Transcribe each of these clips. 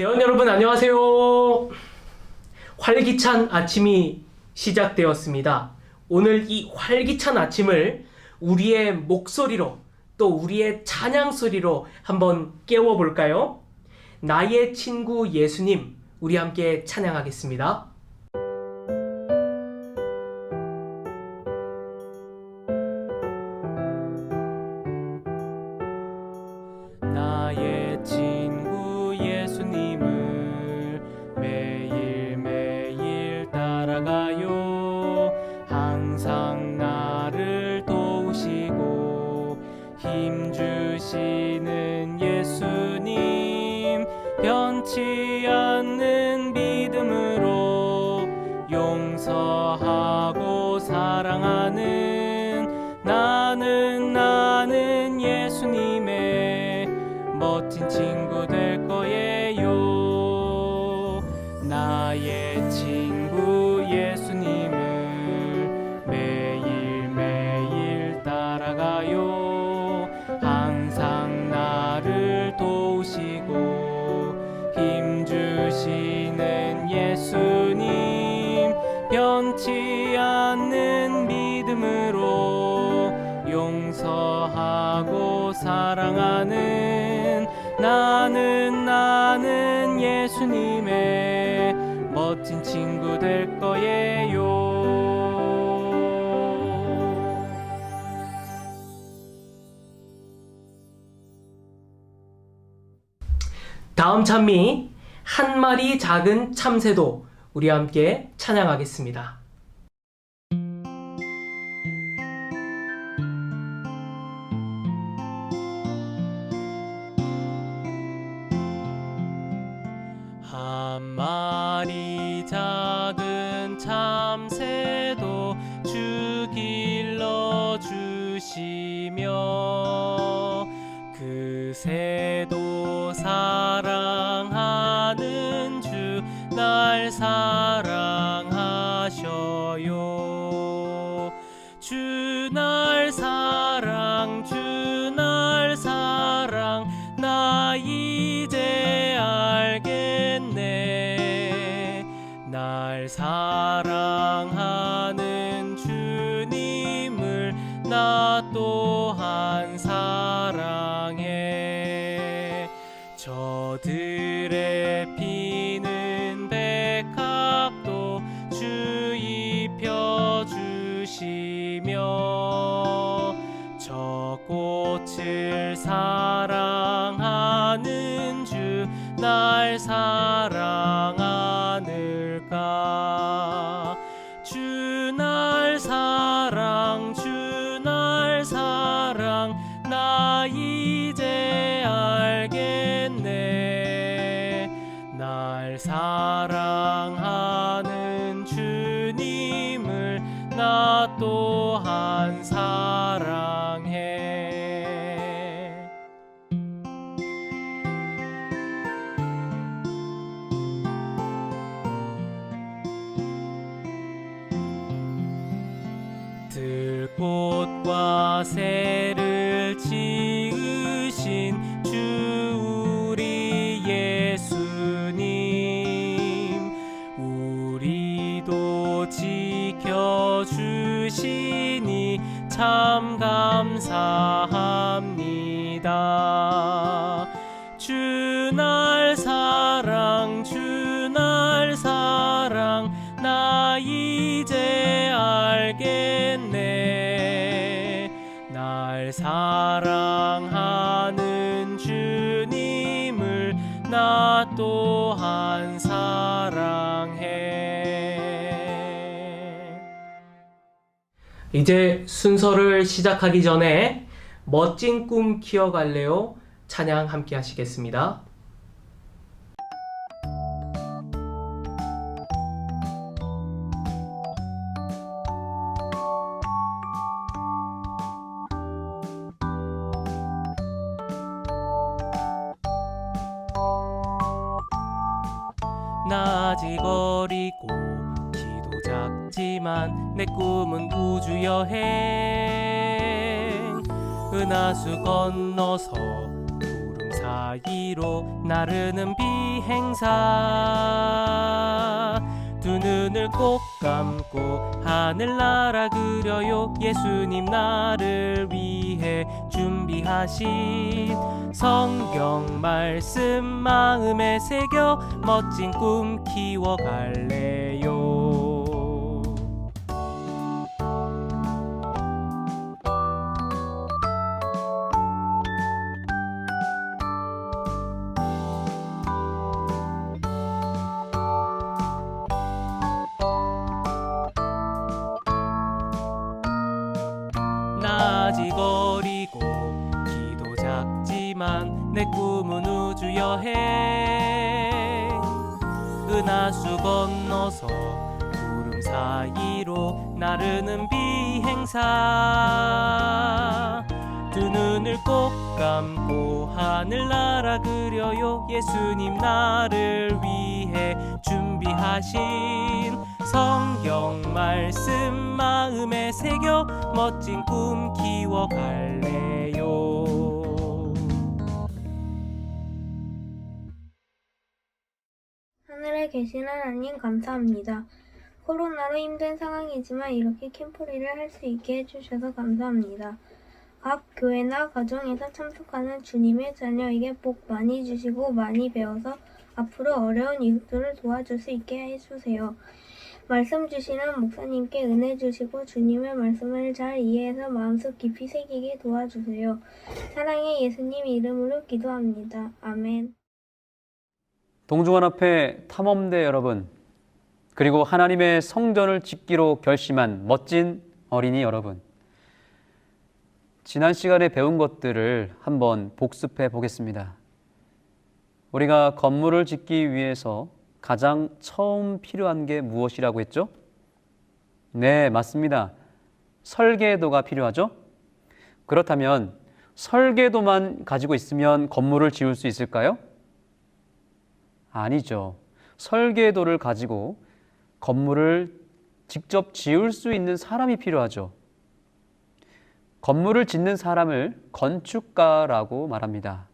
대원 여러분 안녕하세요. 활기찬 아침이 시작되었습니다. 오늘 이 활기찬 아침을 우리의 목소리로 또 우리의 찬양 소리로 한번 깨워 볼까요? 나의 친구 예수님 우리 함께 찬양하겠습니다. 멋진 다음 찬미 한 마리 작은 참새도 우리 함께 찬양하겠습니다. 날 사랑하늘까? 주 날 사랑 주 날 사랑 나 이제 알겠네. 날 사랑 이제 순서를 시작하기 전에 멋진 꿈 키워갈래요 찬양 함께 하시겠습니다. 감고 하늘나라 그려요. 예수님 나를 위해 준비하신 성경 말씀 마음에 새겨 멋진 꿈 키워갈래 은하수 건너서 구름 사이로 나르는 비행사. 두 눈을 꼭 감고 하늘나라 그려요. 예수님 나를 위해 준비하신 성경 말씀 마음에 새겨 멋진 꿈 키워갈래 계신 하나님 감사합니다. 코로나로 힘든 상황이지만 이렇게 캠프리를 할 수 있게 해주셔서 감사합니다. 각 교회나 가정에서 참석하는 주님의 자녀에게 복 많이 주시고 많이 배워서 앞으로 어려운 이웃들을 도와줄 수 있게 해주세요. 말씀 주시는 목사님께 은혜 주시고 주님의 말씀을 잘 이해해서 마음속 깊이 새기게 도와주세요. 사랑의 예수님 이름으로 기도합니다. 아멘. 동중원 앞에 탐험대 여러분, 그리고 하나님의 성전을 짓기로 결심한 멋진 어린이 여러분. 지난 시간에 배운 것들을 한번 복습해 보겠습니다. 우리가 건물을 짓기 위해서 가장 처음 필요한 게 무엇이라고 했죠? 네, 맞습니다. 설계도가 필요하죠? 그렇다면 설계도만 가지고 있으면 건물을 지을 수 있을까요? 아니죠. 설계도를 가지고 건물을 직접 지을 수 있는 사람이 필요하죠. 건물을 짓는 사람을 건축가라고 말합니다.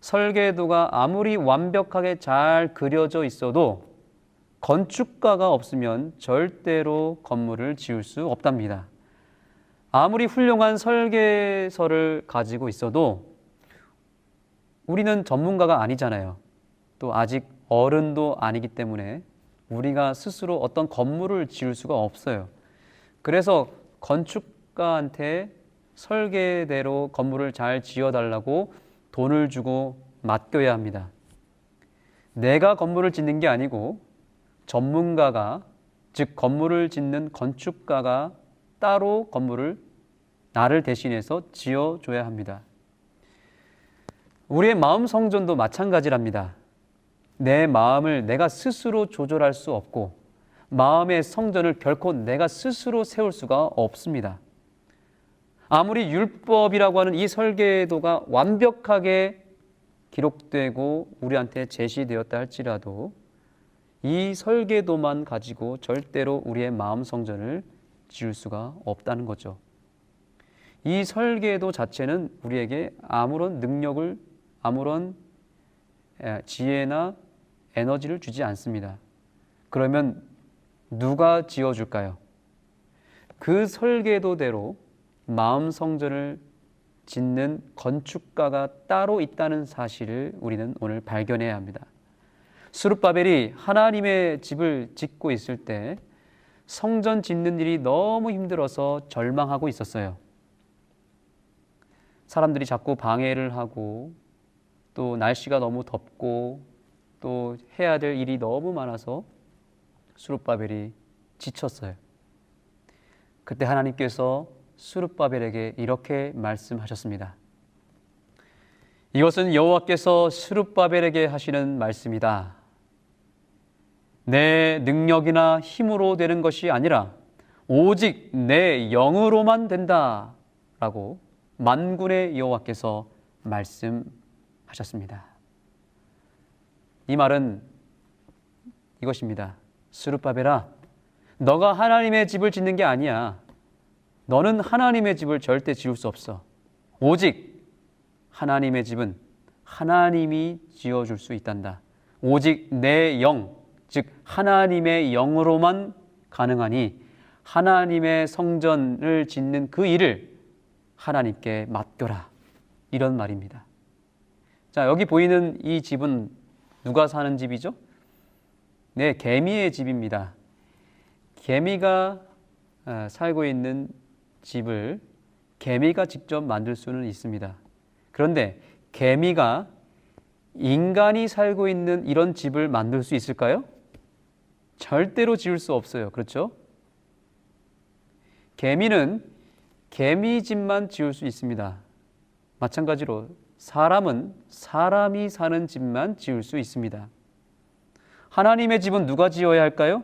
설계도가 아무리 완벽하게 잘 그려져 있어도 건축가가 없으면 절대로 건물을 지을 수 없답니다. 아무리 훌륭한 설계서를 가지고 있어도 우리는 전문가가 아니잖아요. 또 아직 어른도 아니기 때문에 우리가 스스로 어떤 건물을 지을 수가 없어요. 그래서 건축가한테 설계대로 건물을 잘 지어달라고 돈을 주고 맡겨야 합니다. 내가 건물을 짓는 게 아니고 전문가가, 즉 건물을 짓는 건축가가 따로 건물을 나를 대신해서 지어줘야 합니다. 우리의 마음 성전도 마찬가지랍니다. 내 마음을 내가 스스로 조절할 수 없고 마음의 성전을 결코 내가 스스로 세울 수가 없습니다. 아무리 율법이라고 하는 이 설계도가 완벽하게 기록되고 우리한테 제시되었다 할지라도 이 설계도만 가지고 절대로 우리의 마음 성전을 지을 수가 없다는 거죠. 이 설계도 자체는 우리에게 아무런 능력을 아무런 지혜나 에너지를 주지 않습니다. 그러면 누가 지어줄까요? 그 설계도대로 마음 성전을 짓는 건축가가 따로 있다는 사실을 우리는 오늘 발견해야 합니다. 수르바벨이 하나님의 집을 짓고 있을 때 성전 짓는 일이 너무 힘들어서 절망하고 있었어요. 사람들이 자꾸 방해를 하고 또 날씨가 너무 덥고 또 해야 될 일이 너무 많아서 수르바벨이 지쳤어요. 그때 하나님께서 수르바벨에게 이렇게 말씀하셨습니다. 이것은 여호와께서 수르바벨에게 하시는 말씀이다. 내 능력이나 힘으로 되는 것이 아니라 오직 내 영으로만 된다라고 만군의 여호와께서 말씀하셨습니다. 이 말은 이것입니다. 스룹바벨아, 너가 하나님의 집을 짓는 게 아니야. 너는 하나님의 집을 절대 지을 수 없어. 오직 하나님의 집은 하나님이 지어줄 수 있단다. 오직 내 영, 즉 하나님의 영으로만 가능하니 하나님의 성전을 짓는 그 일을 하나님께 맡겨라. 이런 말입니다. 자, 여기 보이는 이 집은 누가 사는 집이죠? 네, 개미의 집입니다. 개미가 아, 살고 있는 집을 개미가 직접 만들 수는 있습니다. 그런데 개미가 인간이 살고 있는 이런 집을 만들 수 있을까요? 절대로 지을 수 없어요. 그렇죠? 개미는 개미 집만 지을 수 있습니다. 마찬가지로 사람은 사람이 사는 집만 지을 수 있습니다. 하나님의 집은 누가 지어야 할까요?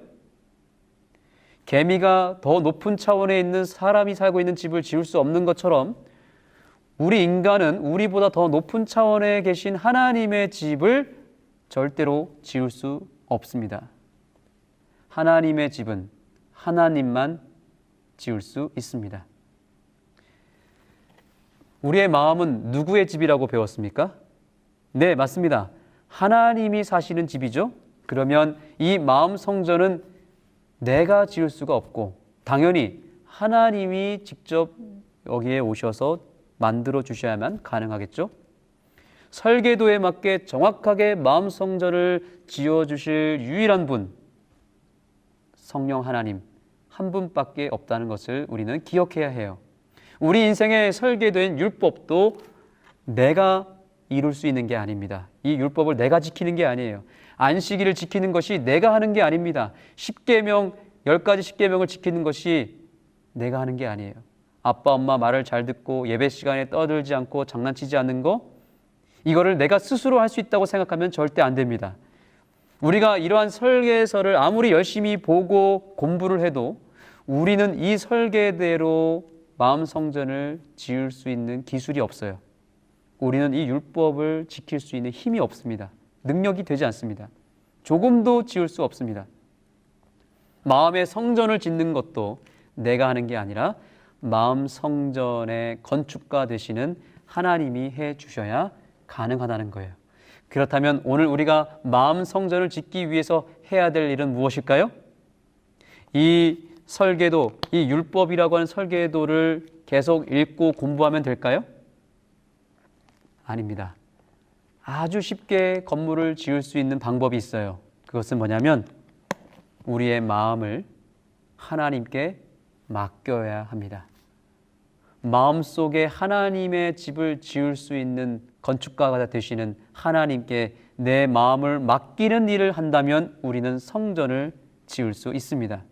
개미가 더 높은 차원에 있는 사람이 살고 있는 집을 지을 수 없는 것처럼 우리 인간은 우리보다 더 높은 차원에 계신 하나님의 집을 절대로 지을 수 없습니다. 하나님의 집은 하나님만 지을 수 있습니다. 우리의 마음은 누구의 집이라고 배웠습니까? 네, 맞습니다. 하나님이 사시는 집이죠. 그러면 이 마음 성전은 내가 지을 수가 없고 당연히 하나님이 직접 여기에 오셔서 만들어 주셔야만 가능하겠죠. 설계도에 맞게 정확하게 마음 성전을 지어 주실 유일한 분 성령 하나님 한 분밖에 없다는 것을 우리는 기억해야 해요. 우리 인생의 설계된 율법도 내가 이룰 수 있는 게 아닙니다. 이 율법을 내가 지키는 게 아니에요. 안식일을 지키는 것이 내가 하는 게 아닙니다. 10계명, 10가지 10계명을 지키는 것이 내가 하는 게 아니에요. 아빠, 엄마 말을 잘 듣고 예배 시간에 떠들지 않고 장난치지 않는 거 이거를 내가 스스로 할 수 있다고 생각하면 절대 안 됩니다. 우리가 이러한 설계서를 아무리 열심히 보고 공부를 해도 우리는 이 설계대로 마음 성전을 지을 수 있는 기술이 없어요. 우리는 이 율법을 지킬 수 있는 힘이 없습니다. 능력이 되지 않습니다. 조금도 지을 수 없습니다. 마음의 성전을 짓는 것도 내가 하는 게 아니라 마음 성전의 건축가 되시는 하나님이 해 주셔야 가능하다는 거예요. 그렇다면 오늘 우리가 마음 성전을 짓기 위해서 해야 될 일은 무엇일까요? 이 설계도, 이 율법이라고 하는 설계도를 계속 읽고 공부하면 될까요? 아닙니다. 아주 쉽게 건물을 지을 수 있는 방법이 있어요. 그것은 뭐냐면 우리의 마음을 하나님께 맡겨야 합니다. 마음 속에 하나님의 집을 지을 수 있는 건축가가 되시는 하나님께 내 마음을 맡기는 일을 한다면 우리는 성전을 지을 수 있습니다.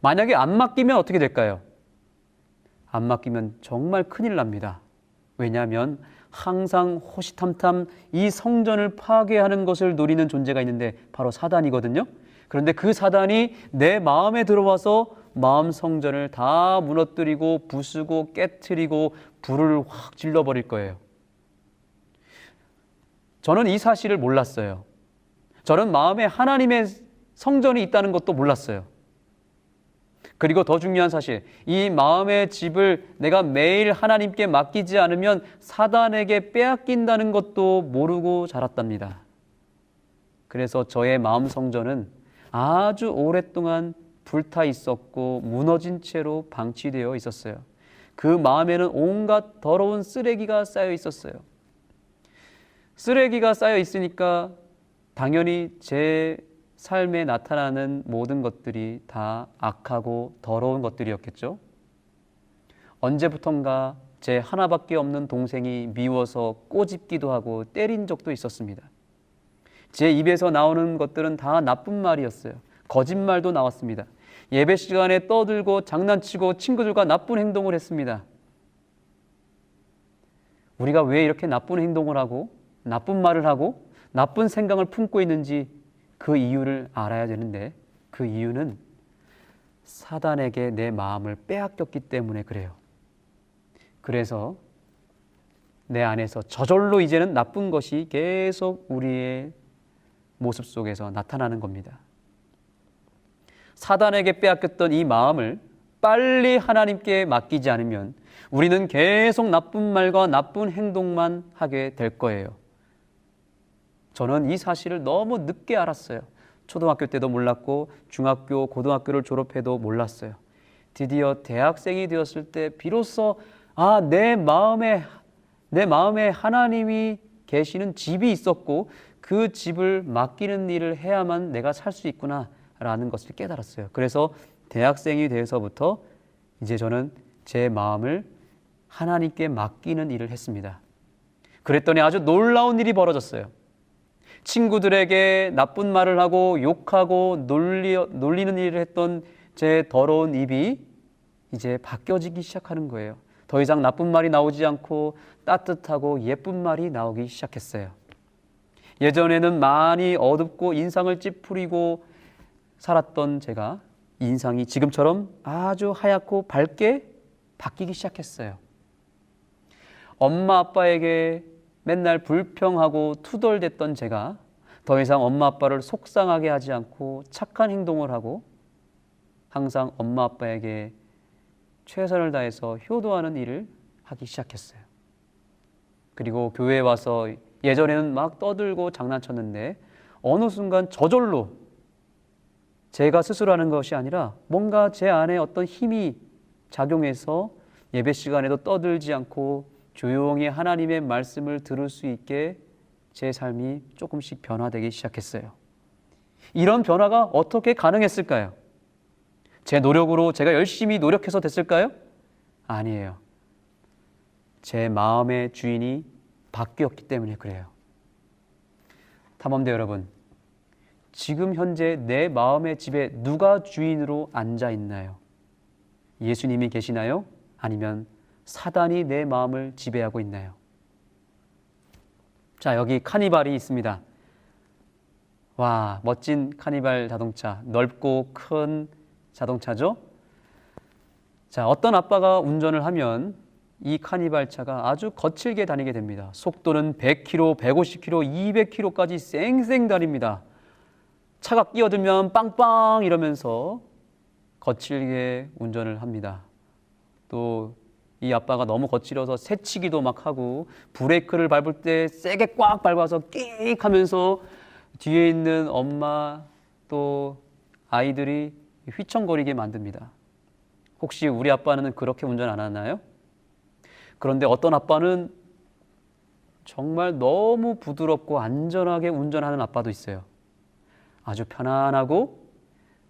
만약에 안 맡기면 어떻게 될까요? 안 맡기면 정말 큰일 납니다. 왜냐하면 항상 호시탐탐 이 성전을 파괴하는 것을 노리는 존재가 있는데 바로 사단이거든요. 그런데 그 사단이 내 마음에 들어와서 마음 성전을 다 무너뜨리고 부수고 깨뜨리고 불을 확 질러버릴 거예요. 저는 이 사실을 몰랐어요. 저는 마음에 하나님의 성전이 있다는 것도 몰랐어요. 그리고 더 중요한 사실, 이 마음의 집을 내가 매일 하나님께 맡기지 않으면 사단에게 빼앗긴다는 것도 모르고 자랐답니다. 그래서 저의 마음 성전은 아주 오랫동안 불타 있었고 무너진 채로 방치되어 있었어요. 그 마음에는 온갖 더러운 쓰레기가 쌓여 있었어요. 쓰레기가 쌓여 있으니까 당연히 제 삶에 나타나는 모든 것들이 다 악하고 더러운 것들이었겠죠. 언제부턴가 제 하나밖에 없는 동생이 미워서 꼬집기도 하고 때린 적도 있었습니다. 제 입에서 나오는 것들은 다 나쁜 말이었어요. 거짓말도 나왔습니다. 예배 시간에 떠들고 장난치고 친구들과 나쁜 행동을 했습니다. 우리가 왜 이렇게 나쁜 행동을 하고 나쁜 말을 하고 나쁜 생각을 품고 있는지 그 이유를 알아야 되는데 그 이유는 사단에게 내 마음을 빼앗겼기 때문에 그래요. 그래서 내 안에서 저절로 이제는 나쁜 것이 계속 우리의 모습 속에서 나타나는 겁니다. 사단에게 빼앗겼던 이 마음을 빨리 하나님께 맡기지 않으면 우리는 계속 나쁜 말과 나쁜 행동만 하게 될 거예요. 저는 이 사실을 너무 늦게 알았어요. 초등학교 때도 몰랐고 중학교, 고등학교를 졸업해도 몰랐어요. 드디어 대학생이 되었을 때 비로소 아, 내 마음에 내 마음에 하나님이 계시는 집이 있었고 그 집을 맡기는 일을 해야만 내가 살 수 있구나라는 것을 깨달았어요. 그래서 대학생이 돼서부터 이제 저는 제 마음을 하나님께 맡기는 일을 했습니다. 그랬더니 아주 놀라운 일이 벌어졌어요. 친구들에게 나쁜 말을 하고 욕하고 놀리, 놀리는 일을 했던 제 더러운 입이 이제 바뀌어지기 시작하는 거예요. 더 이상 나쁜 말이 나오지 않고 따뜻하고 예쁜 말이 나오기 시작했어요. 예전에는 많이 어둡고 인상을 찌푸리고 살았던 제가 인상이 지금처럼 아주 하얗고 밝게 바뀌기 시작했어요. 엄마 아빠에게 맨날 불평하고 투덜댔던 제가 더 이상 엄마 아빠를 속상하게 하지 않고 착한 행동을 하고 항상 엄마 아빠에게 최선을 다해서 효도하는 일을 하기 시작했어요. 그리고 교회에 와서 예전에는 막 떠들고 장난쳤는데 어느 순간 저절로 제가 스스로 하는 것이 아니라 뭔가 제 안에 어떤 힘이 작용해서 예배 시간에도 떠들지 않고 조용히 하나님의 말씀을 들을 수 있게 제 삶이 조금씩 변화되기 시작했어요. 이런 변화가 어떻게 가능했을까요? 제 노력으로 제가 열심히 노력해서 됐을까요? 아니에요. 제 마음의 주인이 바뀌었기 때문에 그래요. 탐험대 여러분, 지금 현재 내 마음의 집에 누가 주인으로 앉아 있나요? 예수님이 계시나요? 아니면 사단이 내 마음을 지배하고 있나요? 자, 여기 카니발이 있습니다. 와, 멋진 카니발 자동차. 넓고 큰 자동차죠? 자, 어떤 아빠가 운전을 하면 이 카니발 차가 아주 거칠게 다니게 됩니다. 속도는 100km, 150km, 200km까지 쌩쌩 다닙니다. 차가 끼어들면 빵빵 이러면서 거칠게 운전을 합니다. 또 이 아빠가 너무 거칠어서 새치기도 막 하고 브레이크를 밟을 때 세게 꽉 밟아서 끽 하면서 뒤에 있는 엄마 또 아이들이 휘청거리게 만듭니다. 혹시 우리 아빠는 그렇게 운전 안 하나요? 그런데 어떤 아빠는 정말 너무 부드럽고 안전하게 운전하는 아빠도 있어요. 아주 편안하고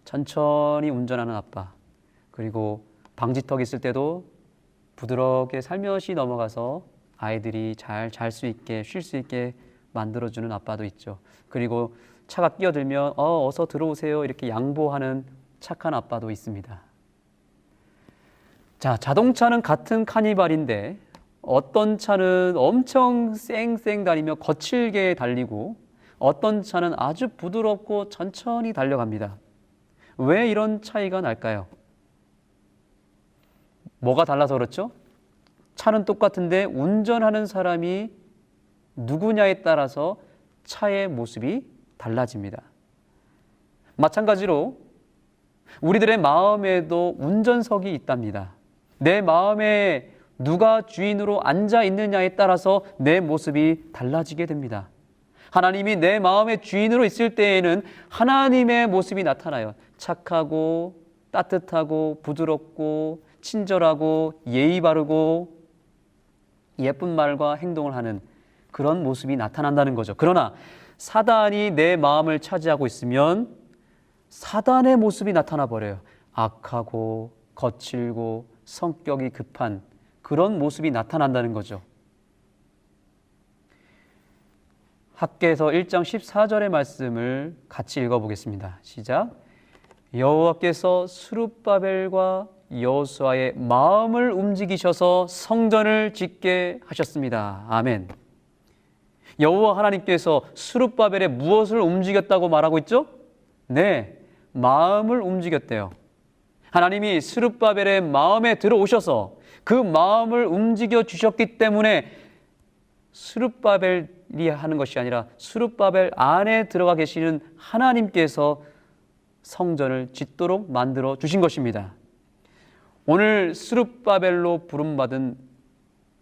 천천히 운전하는 아빠. 그리고 방지턱 있을 때도 부드럽게 살며시 넘어가서 아이들이 잘 잘 수 있게 쉴 수 있게 만들어주는 아빠도 있죠. 그리고 차가 끼어들면 어 어서 들어오세요 이렇게 양보하는 착한 아빠도 있습니다. 자 자동차는 같은 카니발인데 어떤 차는 엄청 쌩쌩 다니며 거칠게 달리고 어떤 차는 아주 부드럽고 천천히 달려갑니다. 왜 이런 차이가 날까요? 뭐가 달라서 그렇죠? 차는 똑같은데 운전하는 사람이 누구냐에 따라서 차의 모습이 달라집니다. 마찬가지로 우리들의 마음에도 운전석이 있답니다. 내 마음에 누가 주인으로 앉아 있느냐에 따라서 내 모습이 달라지게 됩니다. 하나님이 내 마음의 주인으로 있을 때에는 하나님의 모습이 나타나요. 착하고 따뜻하고 부드럽고 친절하고 예의 바르고 예쁜 말과 행동을 하는 그런 모습이 나타난다는 거죠. 그러나 사단이 내 마음을 차지하고 있으면 사단의 모습이 나타나 버려요. 악하고 거칠고 성격이 급한 그런 모습이 나타난다는 거죠. 학계에서 1장 14절의 말씀을 같이 읽어보겠습니다. 시작. 여호와께서 수룹바벨과 여호수아의 마음을 움직이셔서 성전을 짓게 하셨습니다. 아멘. 여호와 하나님께서 수룹바벨에 무엇을 움직였다고 말하고 있죠? 네, 마음을 움직였대요. 하나님이 스룹바벨의 마음에 들어오셔서 그 마음을 움직여 주셨기 때문에 스룹바벨이 하는 것이 아니라 스룹바벨 안에 들어가 계시는 하나님께서 성전을 짓도록 만들어 주신 것입니다. 오늘 스룹바벨로 부름받은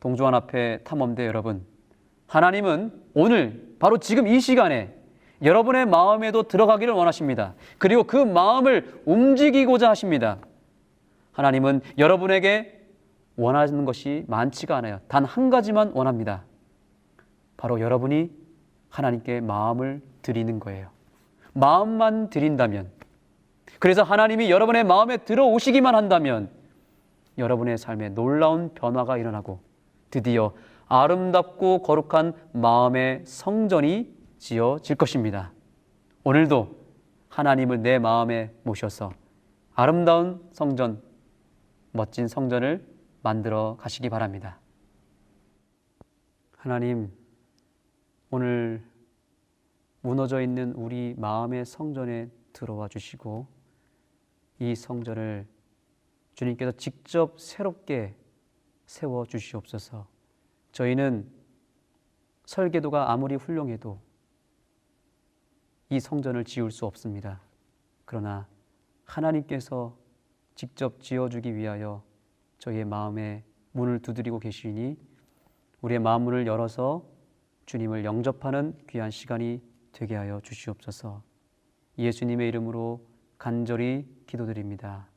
동조한 앞에 탐험대 여러분, 하나님은 오늘 바로 지금 이 시간에 여러분의 마음에도 들어가기를 원하십니다. 그리고 그 마음을 움직이고자 하십니다. 하나님은 여러분에게 원하는 것이 많지가 않아요. 단 한 가지만 원합니다. 바로 여러분이 하나님께 마음을 드리는 거예요. 마음만 드린다면, 그래서 하나님이 여러분의 마음에 들어오시기만 한다면, 여러분의 삶에 놀라운 변화가 일어나고, 드디어 아름답고 거룩한 마음의 성전이 지어질 것입니다. 오늘도 하나님을 내 마음에 모셔서 아름다운 성전, 멋진 성전을 만들어 가시기 바랍니다. 하나님, 오늘 무너져 있는 우리 마음의 성전에 들어와 주시고 이 성전을 주님께서 직접 새롭게 세워 주시옵소서. 저희는 설계도가 아무리 훌륭해도 이 성전을 지을 수 없습니다. 그러나 하나님께서 직접 지어주기 위하여 저희의 마음에 문을 두드리고 계시니 우리의 마음 문을 열어서 주님을 영접하는 귀한 시간이 되게 하여 주시옵소서. 예수님의 이름으로 간절히 기도드립니다.